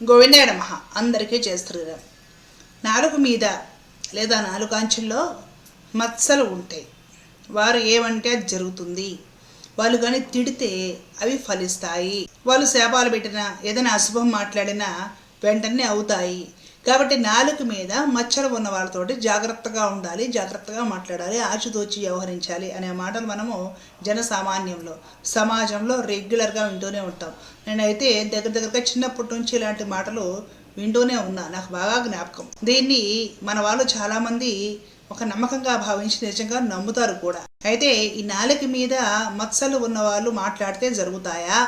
గోవిందాయ నమ. అందరికీ చేస్తారు నాలుగు మీద లేదా నాలుగు అంచుల్లో మత్సలు ఉంటాయి. వారు ఏమంటే అది జరుగుతుంది. వాళ్ళు కానీ తిడితే అవి ఫలిస్తాయి. వాళ్ళు శాపాలు పెట్టినా ఏదైనా అశుభం మాట్లాడినా వెంటనే అవుతాయి. కాబట్టి నాలుగు మీద మచ్చలు ఉన్న వాళ్ళతోటి జాగ్రత్తగా ఉండాలి జాగ్రత్తగా మాట్లాడాలి ఆచితూచి వ్యవహరించాలి అనే మాటలు మనము జనసామాన్యంలో సమాజంలో రెగ్యులర్గా వింటూనే ఉంటాం. నేనైతే దగ్గర దగ్గరగా చిన్నప్పటి నుంచి ఇలాంటి మాటలు వింటూనే ఉన్నా నాకు బాగా జ్ఞాపకం. దీన్ని మన వాళ్ళు చాలామంది ఒక నమ్మకంగా భావించి నిజంగా నమ్ముతారు కూడా. అయితే ఈ నాలుక మీద మచ్చలు ఉన్న వాళ్ళు మాట్లాడితే జరుగుతాయా?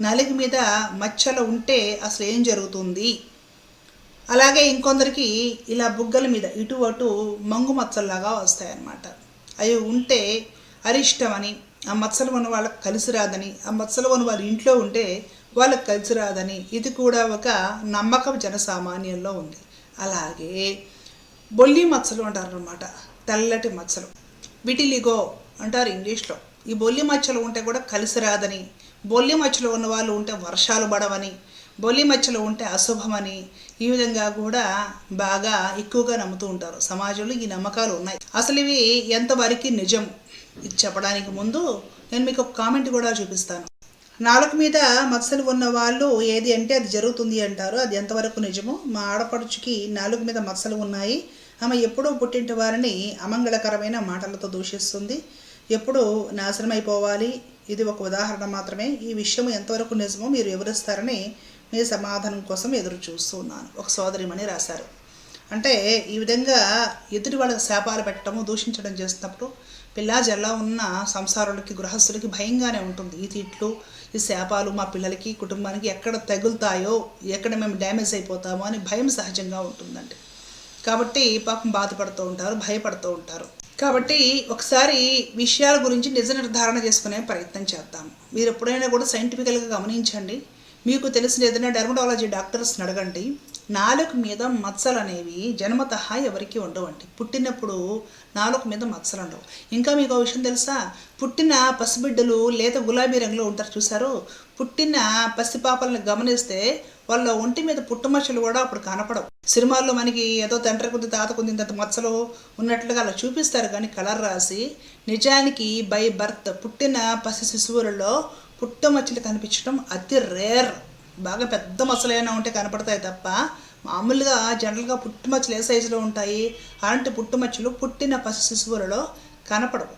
నాలుక మీద మచ్చలు ఉంటే అసలు ఏం జరుగుతుంది? అలాగే ఇంకొందరికి ఇలా బుగ్గల మీద ఇటు అటు మంగు మచ్చల్లాగా వస్తాయన్నమాట. అవి ఉంటే అరిష్టమని ఆ మచ్చలు ఉన్న వాళ్ళకి కలిసి రాదని ఆ మచ్చలు ఉన్న వాళ్ళ ఇంట్లో ఉంటే వాళ్ళకి కలిసి రాదని ఇది కూడా ఒక నమ్మకం జనసామాన్యంలో ఉంది. అలాగే బొల్లి మచ్చలు అంటారు అనమాట తెల్లటి మచ్చలు. విటిలిగో అంటారు ఇంగ్లీష్లో. ఈ బొల్లి మచ్చలు ఉంటే కూడా కలిసి రాదని బొల్లి మచ్చలు ఉన్న వాళ్ళు ఉంటే వర్షాలు పడవని బొల్లి మచ్చలు ఉంటే అశుభమని ఈ విధంగా కూడా బాగా ఎక్కువగా నమ్ముతూ ఉంటారు. సమాజంలో ఈ నమ్మకాలు ఉన్నాయి. అసలు ఇవి ఎంతవరకు నిజం? ఇది చెప్పడానికి ముందు నేను మీకు ఒక కామెంట్ కూడా చూపిస్తాను. నాలుగు మీద మచ్చలు ఉన్న వాళ్ళు ఏది అంటే అది జరుగుతుంది అంటారు. అది ఎంతవరకు నిజమో? మా ఆడపడుచుకి నాలుగు మీద మచ్చలు ఉన్నాయి. ఆమె ఎప్పుడూ పుట్టింటి వారిని అమంగళకరమైన మాటలతో దూషిస్తుంది. ఎప్పుడు నాశనం అయిపోవాలి ఇది ఒక ఉదాహరణ మాత్రమే. ఈ విషయం ఎంతవరకు నిజమో మీరు వివరిస్తారని మీ సమాధానం కోసం ఎదురు చూస్తున్నాను ఒక సోదరిమని రాశారు. అంటే ఈ విధంగా ఎదుటి వాళ్ళకి శాపాలు పెట్టడము దూషించడం చేస్తున్నప్పుడు పిల్లాజల్లా ఉన్న సంసారులకి గృహస్థులకి భయంగానే ఉంటుంది. ఈ తిట్లు ఈ శాపాలు మా పిల్లలకి కుటుంబానికి ఎక్కడ తగులుతాయో ఎక్కడ మేము డ్యామేజ్ అయిపోతామో అని భయం సహజంగా ఉంటుందండి. కాబట్టి పాపం బాధపడుతూ ఉంటారు భయపడుతూ ఉంటారు. కాబట్టి ఒకసారి విషయాల గురించి నిజ నిర్ధారణ చేసుకునే ప్రయత్నం చేద్దాం. మీరు ఎప్పుడైనా కూడా సైంటిఫికల్గా గమనించండి. మీకు తెలిసిన ఏదైనా డెర్మటాలజీ డాక్టర్స్ని అడగండి. నాలుగు మీద మచ్చలు అనేవి జన్మత ఎవరికి ఉండవండి పుట్టినప్పుడు నాలుగు మీద మచ్చలు ఉండవు. ఇంకా మీకు ఒక విషయం తెలుసా? పుట్టిన పసిబిడ్డలు లేత గులాబీ రంగులో ఉంటారు చూసారు పుట్టిన పసిపాపలను గమనిస్తే వాళ్ళ ఒంటి మీద పుట్టుమచ్చలు కూడా అప్పుడు కనపడవు. సినిమాల్లో మనకి ఏదో తండ్రి కొద్ది తాత కొద్ది ఇంత మచ్చలు ఉన్నట్లుగా అలా చూపిస్తారు. కానీ కలర్ రాసి నిజానికి బై బర్త్ పుట్టిన పసి శిశువులలో పుట్టుమచ్చలు కనిపించడం అతి రేర్. బాగా పెద్ద మచ్చలైనా ఉంటే కనపడతాయి తప్ప మామూలుగా జనరల్గా పుట్టుమచ్చలు ఏ సైజులో ఉంటాయి? అలాంటి పుట్టుమచ్చలు పుట్టిన పసి శిశువులలో కనపడవు.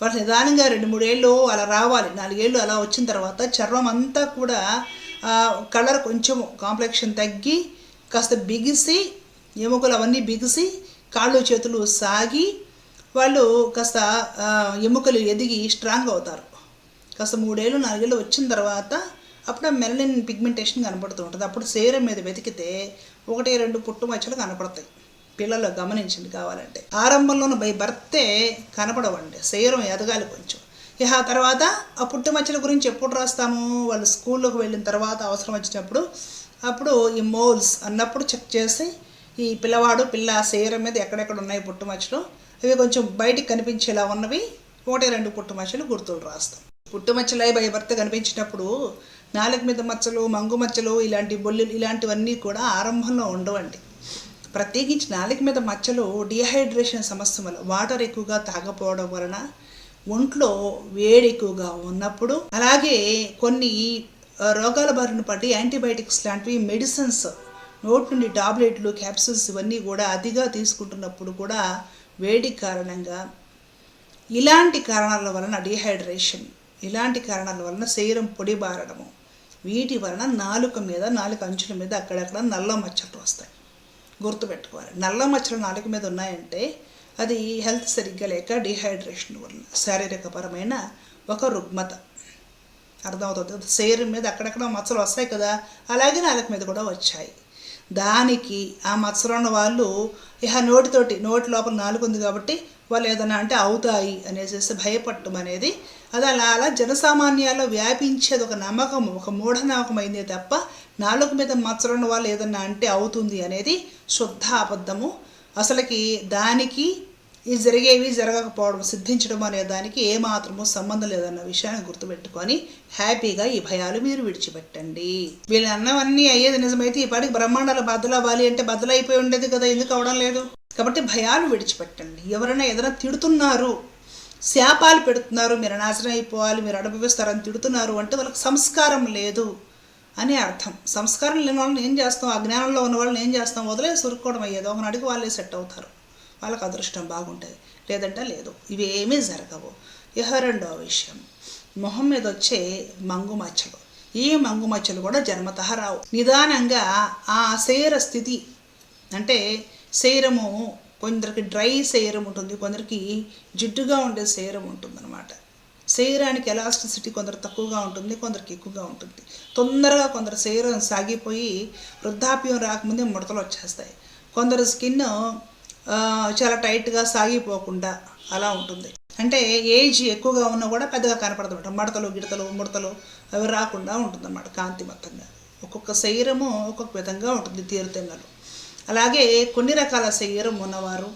వాళ్ళు నిదానంగా రెండు మూడేళ్ళు అలా రావాలి. నాలుగేళ్ళు అలా వచ్చిన తర్వాత చర్మం అంతా కూడా కలర్ కొంచెం కాంప్లెక్షన్ తగ్గి కాస్త బిగిసి ఎముకలు అవన్నీ బిగిసి కాళ్ళు చేతులు సాగి వాళ్ళు కాస్త ఎముకలు ఎదిగి స్ట్రాంగ్ అవుతారు. కాస్త మూడేళ్ళు నాలుగేళ్ళు వచ్చిన తర్వాత అప్పుడు మెలనిన్ పిగ్మెంటేషన్ కనపడుతూ ఉంటుంది. అప్పుడు శరీరం మీద వెతికితే ఒకటి రెండు పుట్టు మచ్చలు కనపడతాయి. పిల్లలు గమనించండి కావాలంటే. ఆరంభంలోనూ బై బర్తే కనపడవండి. శరీరం ఎదగాలి కొంచెం. ఇక ఆ తర్వాత ఆ పుట్టుమచ్చల గురించి ఎప్పుడు రాస్తాము? వాళ్ళు స్కూల్లోకి వెళ్ళిన తర్వాత అవసరం వచ్చినప్పుడు. అప్పుడు ఈ మోల్స్ అన్నప్పుడు చెక్ చేసి ఈ పిల్లవాడు పిల్ల శరీరం మీద ఎక్కడెక్కడ ఉన్నాయి పుట్టుమచ్చలు అవి కొంచెం బయటికి కనిపించేలా ఉన్నవి. ఒకటి రెండు పుట్టుమచ్చలు గుర్తులు రాస్తాం. పుట్టుమచ్చలై భయభర్త కనిపించినప్పుడు నాలుగు మీద మచ్చలు మంగు మచ్చలు ఇలాంటి బొల్లులు ఇలాంటివన్నీ కూడా ఆరంభంలో ఉండవండి. ప్రత్యేకించి నాలుగు మీద మచ్చలు డిహైడ్రేషన్ సమస్య వల్ల వాటర్ ఎక్కువగా తాగపోవడం వలన ఒంట్లో వేడి ఎక్కువగా ఉన్నప్పుడు అలాగే కొన్ని రోగాల బారిన పడి యాంటీబయాటిక్స్ లాంటివి మెడిసిన్స్ నోటి నుండి టాబ్లెట్లు క్యాప్సూల్స్ ఇవన్నీ కూడా అతిగా తీసుకుంటున్నప్పుడు కూడా వేడి కారణంగా ఇలాంటి కారణాల వలన డిహైడ్రేషన్ ఇలాంటి కారణాల వలన శరీరం పొడి బారడము. వీటి వలన నాలుక మీద నాలుగు అంచుల మీద అక్కడక్కడ నల్ల మచ్చలు వస్తాయి. గుర్తుపెట్టుకోవాలి. నల్ల మచ్చలు నాలుక మీద ఉన్నాయంటే అది హెల్త్ సరిగ్గా లేక డిహైడ్రేషన్ వలన శారీరకపరమైన ఒక రుగ్మత. అర్థమవుతుంది శరీరం మీద అక్కడక్కడ మచ్చలు వస్తాయి కదా? అలాగే నాలుక మీద కూడా వచ్చాయి. దానికి ఆ మచ్చలు ఉన్న వాళ్ళు ఇహ నోటితోటి నోటి లోపల నాలుగు ఉంది కాబట్టి వాళ్ళు ఏదైనా అంటే అవుతాయి అనేసి భయపడటం అనేది అది అలా అలా జనసామాన్యాల్లో వ్యాపించేది ఒక నమ్మకం ఒక మూఢనమ్మకం అయిందే తప్ప నాలుగు మీద మచ్చలున్న వాళ్ళు ఏదన్నా అంటే అవుతుంది అనేది శుద్ధ అబద్ధము. అసలుకి దానికి ఈ జరిగేవి జరగకపోవడం సిద్ధించడం అనే దానికి ఏమాత్రము సంబంధం లేదన్న విషయాన్ని గుర్తుపెట్టుకొని హ్యాపీగా ఈ భయాలు మీరు విడిచిపెట్టండి. వీళ్ళు అన్నవన్నీ అయ్యేది నిజమైతే ఈ పాటికి బ్రహ్మాండాలు బద్దలవ్వాలి అంటే బద్దలైపోయి ఉండేది కదా ఎందుకు అవడం లేదు? కాబట్టి భయాలు విడిచిపెట్టండి. ఎవరైనా ఏదైనా తిడుతున్నారు శాపాలు పెడుతున్నారు మీరు నాశనం అయిపోవాలి మీరు అనుభవిస్తారని తిడుతున్నారు అంటే వాళ్ళకి సంస్కారం లేదు అని అర్థం. సంస్కారం లేని వాళ్ళని ఏం చేస్తాం? అజ్ఞానంలో ఉన్న వాళ్ళని ఏం చేస్తాం? వదిలేసి ఉరుక్కోవడం అయ్యేది. ఒక నడికి వాళ్ళే సెట్ అవుతారు. వాళ్ళకి అదృష్టం బాగుంటుంది. లేదంటే లేదు. ఇవేమీ జరగవు. ఇహ రెండో విషయం. మొహం మీద వచ్చే మంగు మచ్చలు ఈ మంగు మచ్చలు కూడా జన్మత రావు. నిదానంగా ఆ శరీర స్థితి అంటే శరీరము కొందరికి డ్రై శరీరం ఉంటుంది కొందరికి జిడ్డుగా ఉండే శరీరం ఉంటుంది అనమాట శరీరానికి ఎలాస్టిసిటీ కొందరు తక్కువగా ఉంటుంది కొందరికి ఎక్కువగా ఉంటుంది. తొందరగా కొందరు శరీరం సాగిపోయి వృద్ధాప్యం రాకముందే ముడతలు వచ్చేస్తాయి. కొందరు స్కిన్ చాలా టైట్గా సాగిపోకుండా అలా ఉంటుంది. అంటే ఏజ్ ఎక్కువగా ఉన్నా కూడా పెద్దగా కనపడదు మడతలు గిడతలు ముడతలు అవి రాకుండా ఉంటుందన్నమాట కాంతిమత్తంగా ఒక్కొక్క శరీరము ఒక్కొక్క విధంగా ఉంటుంది తీరుతెంగలు అలాగే కొన్ని రకాల శరీరం ఉన్నవారు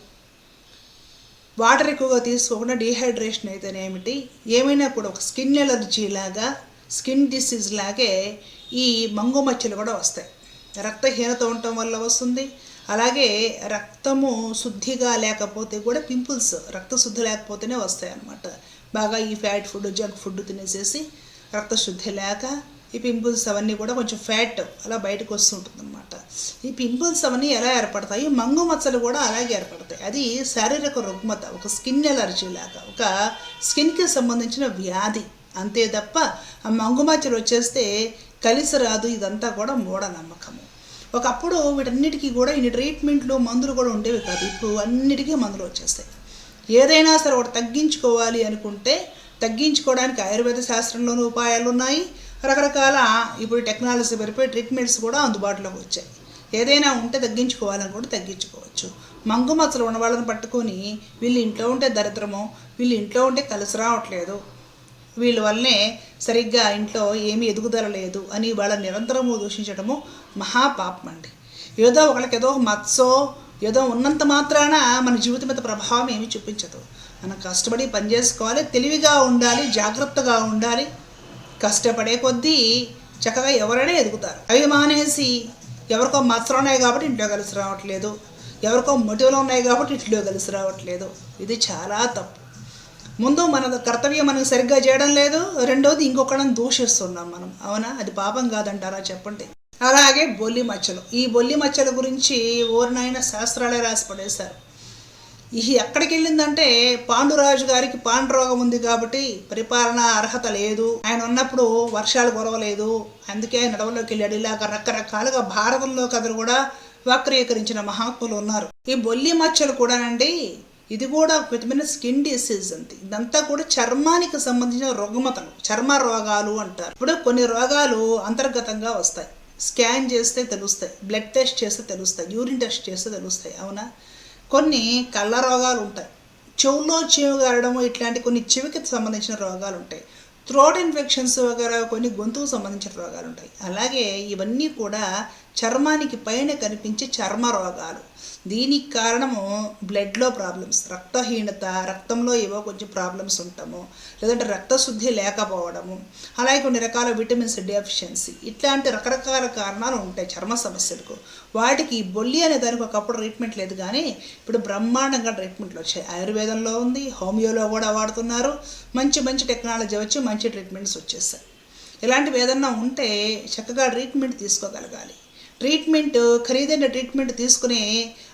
వాటర్ ఎక్కువగా తీసుకోకుండా డీహైడ్రేషన్ అయితేనేమిటి ఏమైనా కూడా ఒక స్కిన్ ఎలర్జీ లాగా స్కిన్ డిసీజ్ లాగే ఈ మంగు మచ్చలు కూడా వస్తాయి. రక్తహీనత ఉండటం వల్ల వస్తుంది. అలాగే రక్తము శుద్ధిగా లేకపోతే కూడా పింపుల్స్ రక్త శుద్ధి లేకపోతేనే వస్తాయి అన్నమాట బాగా ఈ ఫ్యాట్ ఫుడ్ జంక్ ఫుడ్ తినేసేసి రక్త శుద్ధి లేక ఈ పింపుల్స్ అవన్నీ కూడా కొంచెం ఫ్యాట్ అలా బయటకు వస్తుంటుంది అనమాట ఈ పింపుల్స్ అవన్నీ ఎలా ఏర్పడతాయి? మంగు మచ్చలు కూడా అలాగే ఏర్పడతాయి. అది శారీరక రుగ్మత ఒక స్కిన్ ఎలర్జీ లాగా ఒక స్కిన్కి సంబంధించిన వ్యాధి. అంతే తప్ప ఆ మంగు మచ్చలు వచ్చేస్తే కలిసి రాదు ఇదంతా కూడా మూఢనమ్మకము. ఒకప్పుడు వీటన్నిటికీ కూడా ఇన్ని ట్రీట్మెంట్లు మందులు కూడా ఉండేవి కాదు. ఇప్పుడు అన్నిటికీ మందులు వచ్చేస్తాయి. ఏదైనా సరే ఒకటి తగ్గించుకోవాలి అనుకుంటే తగ్గించుకోవడానికి ఆయుర్వేద శాస్త్రంలోని ఉపాయాలు ఉన్నాయి. రకరకాల ఇప్పుడు టెక్నాలజీ పెరిపోయి ట్రీట్మెంట్స్ కూడా అందుబాటులోకి వచ్చాయి. ఏదైనా ఉంటే తగ్గించుకోవాలని కూడా తగ్గించుకోవచ్చు. మంగు మచ్చలు ఉన్న వాళ్ళని పట్టుకొని వీళ్ళు ఇంట్లో ఉంటే దరిద్రము వీళ్ళు ఇంట్లో ఉంటే కలిసి రావట్లేదు వీళ్ళ వల్లనే సరిగ్గా ఇంట్లో ఏమీ ఎదుగుదల లేదు అని వాళ్ళ నిరంతరము దూషించడము మహాపాపం అండి. ఏదో ఒకళ్ళకి ఏదో మత్సో ఏదో ఉన్నంత మాత్రాన మన జీవితం మీద ప్రభావం ఏమీ చూపించదు. మనం కష్టపడి పని చేసుకోవాలి తెలివిగా ఉండాలి జాగ్రత్తగా ఉండాలి కష్టపడే కొద్దీ చక్కగా ఎవరైనా ఎదుగుతారు. అవి మానేసి ఎవరికో మత్సరం ఉన్నాయి కాబట్టి ఇంట్లో కలిసి రావట్లేదు. ఎవరికో మొటివలు ఉన్నాయి కాబట్టి ఇంట్లో కలిసి రావట్లేదు. ఇది చాలా తప్పు. ముందు మన కర్తవ్యం మనకు సరిగ్గా చేయడం లేదు. రెండోది ఇంకొకళ్ళని దూషిస్తున్నాం మనం. అవునా? అది పాపం కాదంటారా చెప్పండి. అలాగే బొల్లి మచ్చలు. ఈ బొల్లి మచ్చల గురించి ఓరినైన శాస్త్రాలే రాసి పడేశారు. ఇది ఎక్కడికి వెళ్ళిందంటే పాండురాజు గారికి పాండురోగం ఉంది కాబట్టి పరిపాలన అర్హత లేదు. ఆయన ఉన్నప్పుడు వర్షాలు కురవలేదు. అందుకే ఆయన నడవలోకి వెళ్ళాడు. ఇలాగ రకరకాలుగా భారతంలో కథలు కూడా వక్రీకరించిన మహాత్ములు ఉన్నారు. ఈ బొల్లి మచ్చలు కూడానండి ఇది కూడా ఒక విధమైన స్కిన్ డిసీజ్ అంది ఇదంతా కూడా చర్మానికి సంబంధించిన రుగ్మతలు. చర్మ రోగాలు అంటారు. ఇప్పుడు కొన్ని రోగాలు అంతర్గతంగా వస్తాయి. స్కాన్ చేస్తే తెలుస్తాయి. బ్లడ్ టెస్ట్ చేస్తే తెలుస్తాయి. యూరిన్ టెస్ట్ చేస్తే తెలుస్తాయి. అవునా? కొన్ని కళ్ళ రోగాలు ఉంటాయి చెవులో చెవు గారడము ఇట్లాంటి కొన్ని చెవికి సంబంధించిన రోగాలు ఉంటాయి థ్రోట్ ఇన్ఫెక్షన్స్ వగేరా కొన్ని గొంతుకు సంబంధించిన రోగాలు ఉంటాయి అలాగే ఇవన్నీ కూడా చర్మానికి పైన కనిపించే చర్మ రోగాలు. దీనికి కారణము బ్లడ్లో ప్రాబ్లమ్స్. రక్తహీనత రక్తంలో ఏవో కొంచెం ప్రాబ్లమ్స్ ఉంటాము లేదంటే రక్తశుద్ధి లేకపోవడము అలాగే కొన్ని రకాల విటమిన్స్ డెఫిషియన్సీ ఇట్లాంటి రకరకాల కారణాలు ఉంటాయి చర్మ సమస్యలకు. వాటికి బొల్లి అనే దానికి ఒకప్పుడు ట్రీట్మెంట్ లేదు కానీ ఇప్పుడు బ్రహ్మాండంగా ట్రీట్మెంట్లు వచ్చాయి. ఆయుర్వేదంలో ఉంది హోమియోలో కూడా వాడుతున్నారు. మంచి మంచి టెక్నాలజీ వచ్చి మంచి ట్రీట్మెంట్స్ వచ్చేసాయి ఇలాంటివి ఏదన్నా ఉంటే చక్కగా ట్రీట్మెంట్ తీసుకోగలగాలి. ట్రీట్మెంట్ ఖరీదైన ట్రీట్మెంట్ తీసుకునే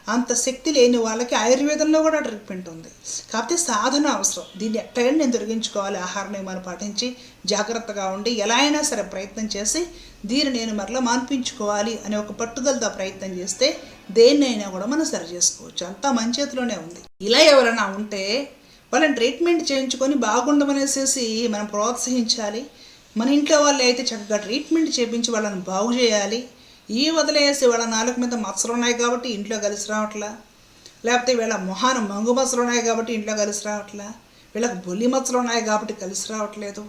అంత శక్తి లేని వాళ్ళకి ఆయుర్వేదంలో కూడా ట్రీట్మెంట్ ఉంది. కాకపోతే సాధన అవసరం. దీన్ని ఎట్లయినా నేను తొలగించుకోవాలి. ఆహార నియమాలు పాటించి జాగ్రత్తగా ఉండి ఎలా అయినా సరే ప్రయత్నం చేసి దీన్ని నేను మరలా మాన్పించుకోవాలి అనే ఒక పట్టుదలతో ప్రయత్నం చేస్తే దేన్నైనా కూడా మనం సరి చేసుకోవచ్చు. అంతా మన చేతిలోనే ఉంది. ఇలా ఎవరైనా ఉంటే వాళ్ళని ట్రీట్మెంట్ చేయించుకొని బాగుండమనేసేసి మనం ప్రోత్సహించాలి. మన ఇంట్లో వాళ్ళు అయితే చక్కగా ట్రీట్మెంట్ చేయించి వాళ్ళని బాగు చేయాలి. ఈ వదిలేసి వాళ్ళ నాలుగు మీద మచ్చలు ఉన్నాయి కాబట్టి ఇంట్లో కలిసి రావట్లా? లేకపోతే వీళ్ళ మొహాన మంగు మచ్చలు ఉన్నాయి కాబట్టి ఇంట్లో కలిసి రావట్లా? వీళ్ళకి బొల్లి మచ్చలు ఉన్నాయి కాబట్టి కలిసి రావట్లేదు.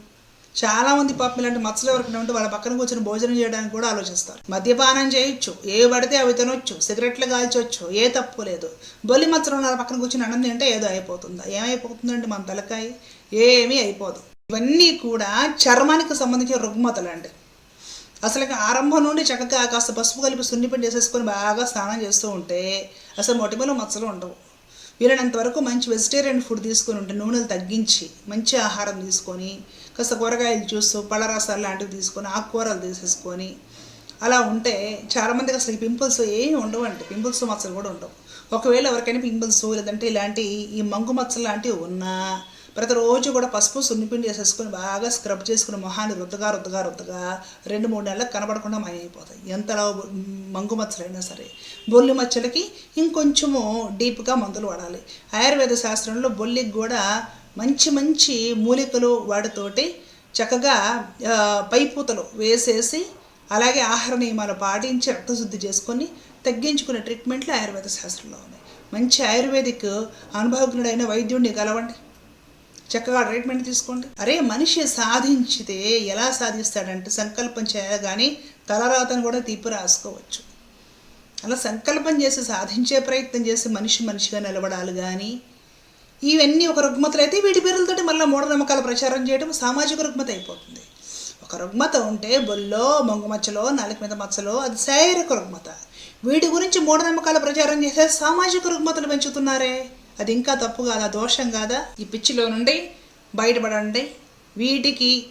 చాలామంది పాపం ఇలాంటి మచ్చలు ఎవరికి ఉంటే వాళ్ళ పక్కన కూర్చొని భోజనం చేయడానికి కూడా ఆలోచిస్తారు. మద్యపానం చేయొచ్చు ఏ పడితే అవి తినొచ్చు సిగరెట్లు కాల్చొచ్చు ఏ తప్పు లేదు. బొల్లి మచ్చలు ఉన్న వాళ్ళ పక్కన కూర్చొని అన్నం తింటే ఏదో అయిపోతుందా? ఏమైపోతుందండి మన తలకాయ? ఏమీ అయిపోదు. ఇవన్నీ కూడా చర్మానికి సంబంధించిన రుగ్మతలు అండి అసలు ఆరంభం నుండి చక్కగా కాస్త పసుపు కలిపి సున్నిపిండి చేసేసుకొని బాగా స్నానం చేస్తూ ఉంటే అసలు మొటిమలో మచ్చలు ఉండవు. వీలైనంతవరకు మంచి వెజిటేరియన్ ఫుడ్ తీసుకొని ఉంటే నూనెలు తగ్గించి మంచి ఆహారం తీసుకొని కాస్త కూరగాయలు జ్యూస్ పళ్ళ రసాలు లాంటివి తీసుకొని ఆకుకూరలు తీసేసుకొని అలా ఉంటే చాలామందికి అసలు ఈ పింపుల్స్ ఏమి ఉండవండి పింపుల్స్ మచ్చలు కూడా ఉండవు. ఒకవేళ ఎవరికైనా పింపుల్స్ లేదంటే ఇలాంటి ఈ మంగు మచ్చలు లాంటివి ఉన్నా ప్రతిరోజు కూడా పసుపు సున్నిపిండి వేసేసుకొని బాగా స్క్రబ్ చేసుకుని మొహాన్ని రుద్దగా రుద్దగా రుద్దగా రెండు మూడు నెలలకు కనబడకుండా మాయమైపోతాయి. ఎంతలా మంగు మచ్చలైనా సరే. బొల్లి మచ్చలకి ఇంకొంచెము డీప్గా మందులు వాడాలి. ఆయుర్వేద శాస్త్రంలో బొల్లికి కూడా మంచి మంచి మూలికలు వాటితోటి చక్కగా పైపూతలు వేసేసి అలాగే ఆహార నియమాలు పాటించి రక్తశుద్ధి చేసుకొని తగ్గించుకునే ట్రీట్మెంట్లు ఆయుర్వేద శాస్త్రంలో ఉన్నాయి. మంచి ఆయుర్వేదిక్ అనుభవజ్ఞుడైన వైద్యుడిని కలవండి. చక్కగా ట్రీట్మెంట్ తీసుకోండి. అరే మనిషి సాధించితే ఎలా సాధిస్తాడంటే సంకల్పం చేయగానే తలరాతను కూడా తీపి రాసుకోవచ్చు. అలా సంకల్పం చేసి సాధించే ప్రయత్నం చేసి మనిషి మనిషిగా నిలబడాలి కానీ ఇవన్నీ ఒక రుగ్మతలు అయితే వీటి పేర్లతోటి మళ్ళీ మూఢనమ్మకాల ప్రచారం చేయడం సామాజిక రుగ్మత అయిపోతుంది. ఒక రుగ్మత ఉంటే బొల్లో మొంగు మచ్చలో నాలుగు మీద మచ్చలో అది శారీరక రుగ్మత. వీటి గురించి మూఢనమ్మకాల ప్రచారం చేసే సామాజిక రుగ్మతలు పెంచుతున్నారే? అది ఇంకా తప్పు కాదా? దోషం కాదా? ఈ పిచ్చిలో నుండి బయటపడండి. వీటికి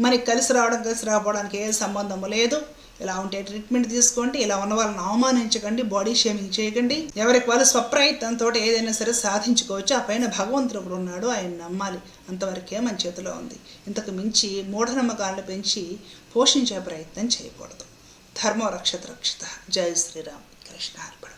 మనకి కలిసి రావడం కలిసి రాకపోవడానికి ఏ సంబంధము లేదు. ఇలా ఉంటే ట్రీట్మెంట్ తీసుకోండి. ఇలా ఉన్న వాళ్ళని అవమానించకండి. బాడీ షేమింగ్ చేయకండి. ఎవరికి వాళ్ళు స్వప్రయత్నంతో ఏదైనా సరే సాధించుకోవచ్చు. ఆ పైన భగవంతుడు ఒకడు ఉన్నాడు. ఆయన నమ్మాలి. అంతవరకే మన చేతిలో ఉంది. ఇంతకు మించి మూఢనమ్మకాలను పెంచి పోషించే ప్రయత్నం చేయకూడదు. ధర్మో రక్షత రక్షిత. జై శ్రీరామ్. కృష్ణ అర్పణ